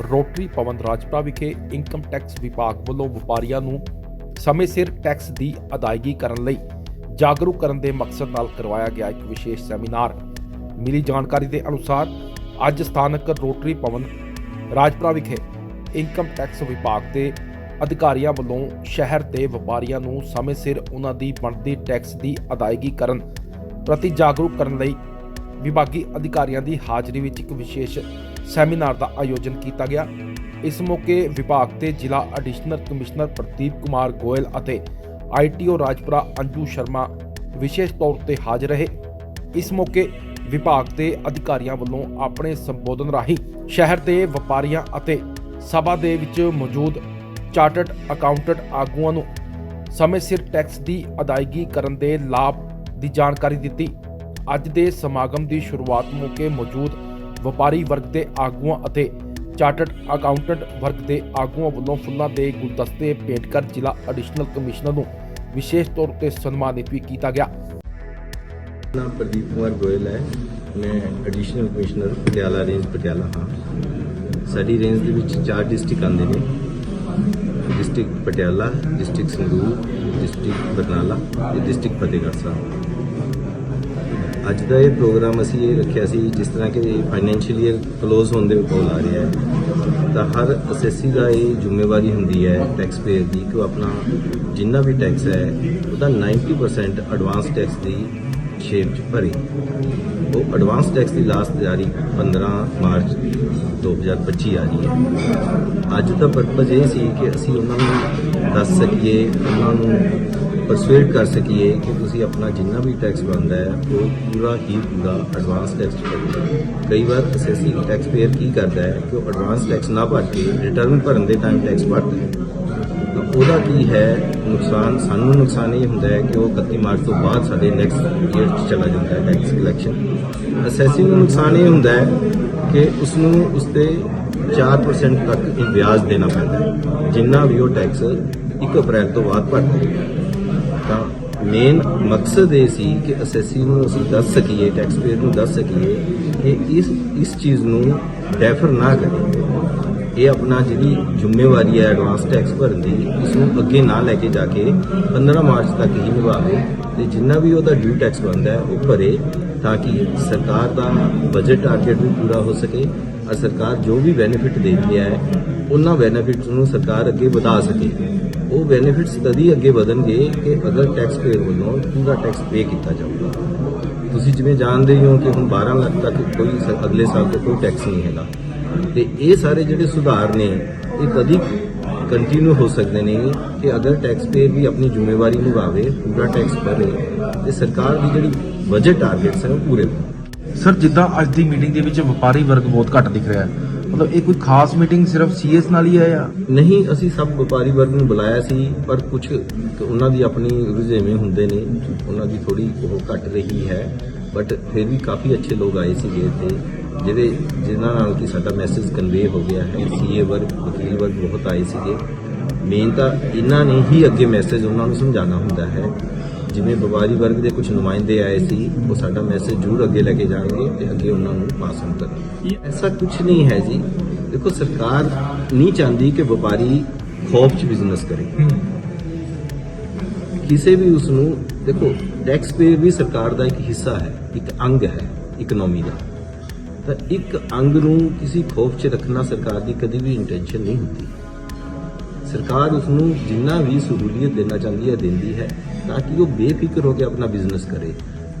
Rotary ਭਵਨ ਰਾਜਪੁਰਾ ਵਿਖੇ income tax ਵਿਭਾਗ ਵੱਲੋਂ ਵਪਾਰੀਆਂ ਨੂੰ ਸਮੇਂ ਸਿਰ ਟੈਕਸ ਦੀ ਅਦਾਇਗੀ ਕਰਨ ਲਈ ਜਾਗਰੂਕ ਕਰਨ ਦੇ ਮਕਸਦ ਨਾਲ ਕਰਵਾਇਆ ਗਿਆ ਇੱਕ ਵਿਸ਼ੇਸ਼ ਸੈਮੀਨਾਰ। ਮਿਲੀ ਜਾਣਕਾਰੀ ਦੇ ਅਨੁਸਾਰ ਅੱਜ ਸਥਾਨਕ ਰੋਟਰੀ ਭਵਨ ਰਾਜਪੁਰਾ ਵਿਖੇ ਇਨਕਮ ਟੈਕਸ ਵਿਭਾਗ ਦੇ ਅਧਿਕਾਰੀਆਂ ਵੱਲੋਂ ਸ਼ਹਿਰ ਦੇ ਵਪਾਰੀਆਂ ਨੂੰ ਸਮੇਂ ਸਿਰ ਉਹਨਾਂ ਦੀ ਬਣਦੀ ਟੈਕਸ ਦੀ ਅਦਾਇਗੀ ਕਰਨ ਪ੍ਰਤੀ ਜਾਗਰੂਕ ਕਰਨ ਲਈ ਵਿਭਾਗੀ ਅਧਿਕਾਰੀਆਂ ਦੀ ਹਾਜ਼ਰੀ ਵਿੱਚ ਇੱਕ ਵਿਸ਼ੇਸ਼ ਸੈਮੀਨਾਰ ਦਾ ਆਯੋਜਨ ਕੀਤਾ ਗਿਆ। ਇਸ ਮੌਕੇ ਵਿਭਾਗ ਦੇ ਜ਼ਿਲ੍ਹਾ ਐਡੀਸ਼ਨਲ ਕਮਿਸ਼ਨਰ ਪ੍ਰਦੀਪ ਕੁਮਾਰ ਗੋਇਲ ਅਤੇ ਆਈਟੀਓ ਰਾਜਪੁਰਾ ਅੰਜੂ ਸ਼ਰਮਾ ਵਿਸ਼ੇਸ਼ ਤੌਰ ਤੇ ਹਾਜ਼ਰ ਰਹੇ। ਇਸ ਮੌਕੇ ਵਿਭਾਗ ਦੇ ਅਧਿਕਾਰੀਆਂ ਵੱਲੋਂ ਆਪਣੇ ਸੰਬੋਧਨ ਰਾਹੀਂ ਸ਼ਹਿਰ ਦੇ ਵਪਾਰੀਆਂ ਅਤੇ ਸਭਾ ਦੇ ਵਿੱਚ ਮੌਜੂਦ ਚਾਰਟਰਡ ਅਕਾਊਂਟੈਂਟ ਆਗੂਆਂ ਨੂੰ ਸਮੇਂ ਸਿਰ ਟੈਕਸ ਦੀ ਅਦਾਇਗੀ ਕਰਨ ਦੇ ਲਾਭ ਦੀ ਜਾਣਕਾਰੀ ਦਿੱਤੀ। ਅੱਜ ਦੇ ਸਮਾਗਮ ਦੀ ਸ਼ੁਰੂਆਤ ਮੌਕੇ ਮੌਜੂਦ ਵਪਾਰੀ ਵਰਗ ਦੇ ਆਗੂਆਂ ਅਤੇ ਚਾਰਟਰਡ ਅਕਾਊਂਟੈਂਟ ਵਰਗ ਦੇ ਆਗੂਆਂ ਵੱਲੋਂ ਫੁੱਲਾਂ ਦੇ ਗੁਲਦਸਤੇ ਭੇਟ ਕਰ ਜ਼ਿਲ੍ਹਾ ਐਡੀਸ਼ਨਲ ਕਮਿਸ਼ਨਰ ਨੂੰ ਵਿਸ਼ੇਸ਼ ਤੌਰ ਤੇ ਸਨਮਾਨਿਤ ਵੀ ਕੀਤਾ ਗਿਆ। ਨਾਮ ਪ੍ਰਦੀਪ ਕੁਮਾਰ ਗੋਇਲ ਹੈ। ਮੈਂ additional commissioner, Patiala range Patiala ਹਾਂ। ਸਾਡੀ ਰੇਂਜ ਦੇ ਵਿੱਚ ਚਾਰ ਡਿਸਟ੍ਰਿਕਟ ਆਉਂਦੇ ਨੇ। District Patiala, district Sangrur, district Barnala ਤੇ ਡਿਸਟ੍ਰਿਕਟ ਫਤਿਹਗੜ੍ਹ ਸਾਹਿਬ। ਅੱਜ ਦਾ ਇਹ ਪ੍ਰੋਗਰਾਮ ਅਸੀਂ ਇਹ ਰੱਖਿਆ ਸੀ, ਜਿਸ ਤਰ੍ਹਾਂ ਕਿ ਫਾਈਨੈਂਸ਼ੀਅਲ ਈਅਰ ਕਲੋਜ਼ ਹੋਣ ਦੇ ਕੋਲ ਆ ਰਿਹਾ ਹੈ ਤਾਂ ਹਰ ਅਸੈਸੀ ਦਾ ਇਹ ਜ਼ਿੰਮੇਵਾਰੀ ਹੁੰਦੀ ਹੈ ਟੈਕਸ ਪੇਅਰ ਦੀ ਕਿ ਉਹ ਆਪਣਾ ਜਿੰਨਾ ਵੀ ਟੈਕਸ ਹੈ, ਉਹਦਾ 90% ਐਡਵਾਂਸ ਟੈਕਸ ਦੀ ਸ਼ੇਪ ਚ ਭਰੇ। ਉਹ ਐਡਵਾਂਸ ਟੈਕਸ ਦੀ ਲਾਸਟ ਜਾਰੀ 15 ਮਾਰਚ 2025 ਆ ਰਹੀ ਹੈ। ਅੱਜ ਦਾ ਪਰਪਸ ਇਹ ਸੀ ਕਿ ਅਸੀਂ ਉਹਨਾਂ ਨੂੰ ਦੱਸ ਸਕੀਏ, ਉਹਨਾਂ ਨੂੰ ਪਰਸੂਏਟ ਕਰ ਸਕੀਏ ਕਿ ਤੁਸੀਂ ਆਪਣਾ ਜਿੰਨਾ ਵੀ ਟੈਕਸ ਬਣਦਾ ਹੈ ਉਹ ਪੂਰਾ ਹੀ ਪੂਰਾ ਐਡਵਾਂਸ ਟੈਕਸ ਭਰੋ ਕਈ ਵਾਰ ਅਸੈਸਿੰਗ ਟੈਕਸ ਪੇਅਰ ਕੀ ਕਰਦਾ ਹੈ ਕਿ ਉਹ ਐਡਵਾਂਸ ਟੈਕਸ ਨਾ ਭਰ ਕੇ ਰਿਟਰਨ ਭਰਨ ਦੇ ਟਾਈਮ ਟੈਕਸ ਭਰਦਾ ਹੈ ਉਹਦਾ ਕੀ ਹੈ ਨੁਕਸਾਨ ਸਾਨੂੰ ਨੁਕਸਾਨ ਇਹ ਹੁੰਦਾ ਹੈ ਕਿ ਉਹ 31 ਮਾਰਚ ਤੋਂ ਬਾਅਦ ਸਾਡੇ ਨੈਕਸਟ ਈਅਰ 'ਚ ਚਲਾ ਜਾਂਦਾ ਹੈ ਟੈਕਸ ਕਲੈਕਸ਼ਨ ਅਸੈਸਿੰਗ ਨੂੰ ਨੁਕਸਾਨ ਇਹ ਹੁੰਦਾ ਹੈ ਕਿ ਉਸ ਨੂੰ ਉਸ ਤੇ 4% ਤੱਕ ਇਹ ਵਿਆਜ ਦੇਣਾ ਪੈਂਦਾ ਹੈ ਜਿੰਨਾ ਵੀ ਉਹ ਟੈਕਸ 1 ਅਪ੍ਰੈਲ ਤੋਂ ਬਾਅਦ ਭਰਦਾ ਹੈ ਤਾਂ ਮੇਨ ਮਕਸਦ ਇਹ ਸੀ ਕਿ ਅਸੈਸੀ ਨੂੰ ਅਸੀਂ ਦੱਸ ਸਕੀਏ ਟੈਕਸ ਪੇਅਰ ਨੂੰ ਦੱਸ ਸਕੀਏ ਕਿ ਇਸ ਇਸ ਚੀਜ਼ ਨੂੰ ਡੈਫਰ ਨਾ ਕਰੇ ਇਹ ਆਪਣਾ ਜਿਹੜੀ ਜ਼ਿੰਮੇਵਾਰੀ ਹੈ ਐਡਵਾਂਸ ਟੈਕਸ ਭਰਨ ਦੀ, ਇਸ ਨੂੰ ਅੱਗੇ ਨਾ ਲੈ ਕੇ ਜਾ ਕੇ 15 ਮਾਰਚ ਤੱਕ ਹੀ ਨਿਭਾਵੇ ਤੇ ਜਿੰਨਾ ਵੀ ਉਹਦਾ ਡਿਊ ਟੈਕਸ ਬਣਦਾ ਹੈ, ਉਹ ਭਰੇ ਤਾਂ ਕਿ ਸਰਕਾਰ ਦਾ ਬਜਟ ਟਾਰਗੇਟ ਵੀ ਪੂਰਾ ਹੋ ਸਕੇ ਔਰ ਸਰਕਾਰ ਜੋ ਵੀ ਬੈਨੀਫਿਟ ਦੇ ਰਹੀ ਹੈ, ਉਹਨਾਂ ਬੈਨੀਫਿਟਸ ਨੂੰ ਸਰਕਾਰ ਅੱਗੇ ਵਧਾ ਸਕੇ। ਉਹ ਬੈਨੀਫਿਟਸ ਤਦ ਅੱਗੇ ਵਧਣਗੇ ਕਿ ਅਗਰ ਟੈਕਸ ਪੇਅਰ ਵੱਲੋਂ ਪੂਰਾ ਟੈਕਸ ਪੇ ਕੀਤਾ ਜਾਊਗਾ। ਤੁਸੀਂ ਜਿਵੇਂ ਜਾਣਦੇ ਹੀ ਹੋ ਕਿ ਹੁਣ 12 ਲੱਖ ਤੱਕ ਕੋਈ ਅਗਲੇ ਸਾਲ ਤੋਂ ਕੋਈ ਟੈਕਸ ਨਹੀਂ ਹੈਗਾ। ਤੇ ਇਹ ਸਾਰੇ ਜਿਹੜੇ ਸੁਧਾਰ ਨੇ, ਇਹ ਕਦੀ ਕੰਟੀਨਿਊ ਹੋ ਸਕਦੇ ਨੇ ਕਿ ਅਗਰ ਟੈਕਸ ਪੇਅਰ ਵੀ ਆਪਣੀ ਜ਼ਿੰਮੇਵਾਰੀ ਨਿਭਾਵੇ, ਪੂਰਾ ਟੈਕਸ ਭਰੇ, ਤੇ ਸਰਕਾਰ ਦੀ ਜਿਹੜੀ ਬਜਟ ਟਾਰਗੇਟਸ ਹੈ ਉਹ ਪੂਰੇ ਹੋਣ। ਸਰ, ਜਿੱਦਾਂ ਅੱਜ ਦੀ ਮੀਟਿੰਗ ਦੇ ਵਿੱਚ ਵਪਾਰੀ ਵਰਗ ਬਹੁਤ ਘੱਟ ਦਿਖ ਰਿਹਾ ਹੈ। ਮਤਲਬ ਇਹ ਕੋਈ ਖਾਸ ਮੀਟਿੰਗ ਸਿਰਫ ਸੀਐਸ ਨਾਲ ਹੀ ਹੈ ਜਾਂ? ਨਹੀਂ, ਅਸੀਂ ਸਭ ਵਪਾਰੀ ਵਰਗ ਨੂੰ ਬੁਲਾਇਆ ਸੀ, ਪਰ ਕੁਝ ਉਹਨਾਂ ਦੀ ਆਪਣੀ ਰੁਝੇਵੇਂ ਹੁੰਦੇ ਨੇ, ਉਹਨਾਂ ਦੀ ਥੋੜੀ ਉਹ ਘਟ ਰਹੀ ਹੈ। ਬਟ ਫਿਰ ਵੀ ਕਾਫੀ ਅੱਛੇ ਲੋਕ ਆਏ ਸੀਗੇ ਇੱਥੇ ਜਿਹੜੇ ਜਿਨ੍ਹਾਂ ਨਾਲ ਕਿ ਸਾਡਾ ਮੈਸੇਜ ਕਨਵੇ ਹੋ ਗਿਆ ਹੈ। ਸੀਏ ਵਰਗ, ਵਕੀਲ ਵਰਗ ਬਹੁਤ ਆਏ ਸੀਗੇ। ਮੇਨ ਤਾਂ ਇਹਨਾਂ ਨੇ ਹੀ ਅੱਗੇ ਮੈਸੇਜ ਉਹਨਾਂ ਨੂੰ ਸਮਝਾਉਣਾ ਹੁੰਦਾ ਹੈ। ਜਿਵੇਂ ਵਪਾਰੀ ਵਰਗ ਦੇ ਕੁਝ ਨੁਮਾਇੰਦੇ ਆਏ ਸੀ, ਉਹ ਸਾਡਾ ਮੈਸੇਜ ਜ਼ਰੂਰ ਅੱਗੇ ਲੈ ਕੇ ਜਾਣਗੇ ਤੇ ਅੱਗੇ ਉਹਨਾਂ ਨੂੰ ਪਾਸ on ਕਰਨਗੇ। ਐਸਾ ਕੁਝ ਨਹੀਂ ਹੈ ਜੀ। ਦੇਖੋ, ਸਰਕਾਰ ਨਹੀਂ ਚਾਹੁੰਦੀ ਕਿ ਵਪਾਰੀ ਖੌਫ 'ਚ ਬਿਜ਼ਨਸ ਕਰੇ। ਕਿਸੇ ਵੀ ਉਸ ਨੂੰ ਦੇਖੋ ਟੈਕਸ ਪੇ ਵੀ ਸਰਕਾਰ ਦਾ ਇੱਕ ਹਿੱਸਾ ਹੈ, ਇੱਕ ਅੰਗ ਹੈ ਇਕਨੋਮੀ ਦਾ। ਤਾਂ ਇੱਕ ਅੰਗ ਨੂੰ ਕਿਸੇ ਖੌਫ 'ਚ ਰੱਖਣਾ ਸਰਕਾਰ ਦੀ ਕਦੀ ਵੀ ਇੰਟੈਂਸ਼ਨ ਨਹੀਂ ਹੁੰਦੀ। ਸਰਕਾਰ ਉਸ ਨੂੰ ਜਿੰਨਾ ਵੀ ਸਹੂਲੀਅਤ ਦੇਣਾ ਚਾਹੁੰਦੀ ਹੈ, ਦਿੰਦੀ ਹੈ। ਤਾਂ ਕਿ ਉਹ ਬੇਫਿਕਰ ਹੋ ਕੇ ਆਪਣਾ ਬਿਜ਼ਨਸ ਕਰੇ।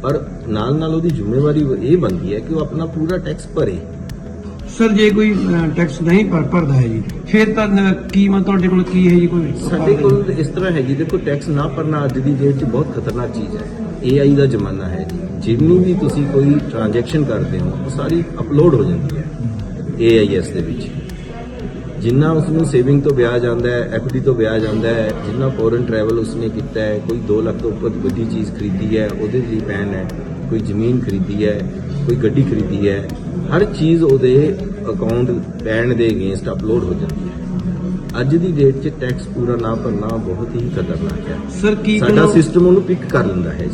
ਪਰ ਨਾਲ ਨਾਲ ਉਹਦੀ ਜ਼ਿੰਮੇਵਾਰੀ ਇਹ ਬਣਦੀ ਹੈ ਕਿ ਉਹ ਆਪਣਾ ਪੂਰਾ ਟੈਕਸ ਭਰੇ। ਸਰ ਜੇ ਕੋਈ ਟੈਕਸ ਨਹੀਂ ਭਰ ਭਰਦਾ ਹੈ ਜੀ ਫਿਰ ਤਾਂ ਅ, ਕੀ ਮਤ ਤੁਹਾਡੇ ਕੋਲ ਕੀ ਹੈ ਜੀ ਕੋਈ ਸਾਡੇ ਕੋਲ ਇਸ ਤਰ੍ਹਾਂ ਹੈ ਜੀ ਦੇਖੋ ਟੈਕਸ ਨਾ ਭਰਨਾ ਅੱਜ ਦੀ ਡੇਟ 'ਚ ਬਹੁਤ ਖਤਰਨਾਕ ਚੀਜ਼ ਹੈ। AI ਦਾ ਜ਼ਮਾਨਾ ਹੈ ਜੀ ਜਿੰਨੀ ਵੀ ਤੁਸੀਂ ਕੋਈ ਟ੍ਰਾਂਜੈਕਸ਼ਨ ਕਰਦੇ ਹੋ ਉਹ ਸਾਰੀ ਅਪਲੋਡ ਹੋ ਜਾਂਦੀ ਹੈ AIS ਦੇ ਵਿੱਚ। ਜਿੰਨਾ ਉਸ ਨੂੰ ਸੇਵਿੰਗ ਤੋਂ ਵਿਆਜ ਆਉਂਦਾ ਹੈ ਐਫਡੀ ਤੋਂ ਵਿਆਜ ਆਉਂਦਾ ਹੈ ਜਿੰਨਾ ਫੋਰਨ ਟਰੈਵਲ ਉਸਨੇ ਕੀਤਾ ਹੈ ਕੋਈ 2 ਲੱਖ ਤੋਂ ਉੱਪਰ ਵੱਡੀ ਚੀਜ਼ ਖਰੀਦੀ ਹੈ ਉਹਦੇ ਲਈ ਪੈਨ ਹੈ ਕੋਈ ਜ਼ਮੀਨ ਖਰੀਦੀ ਹੈ ਕੋਈ ਗੱਡੀ ਖਰੀਦੀ ਹੈ ਹਰ ਚੀਜ਼ ਉਹਦੇ ਅਕਾਊਂਟ ਪੈਨ ਦੇ ਅਗੇਂਸਟ ਅਪਲੋਡ ਹੋ ਜਾਂਦੀ ਹੈ। ਅੱਜ ਦੀ ਡੇਟ 'ਚ ਟੈਕਸ ਪੂਰਾ ਨਾ ਭਰਨਾ ਬਹੁਤ ਹੀ ਖਤਰਨਾਕ ਹੈ। ਸਰ ਕੀ ਸਾਡਾ ਸਿਸਟਮ ਉਹਨੂੰ ਪਿਕ ਕਰ ਲੈਂਦਾ ਹੈ ਜੀ।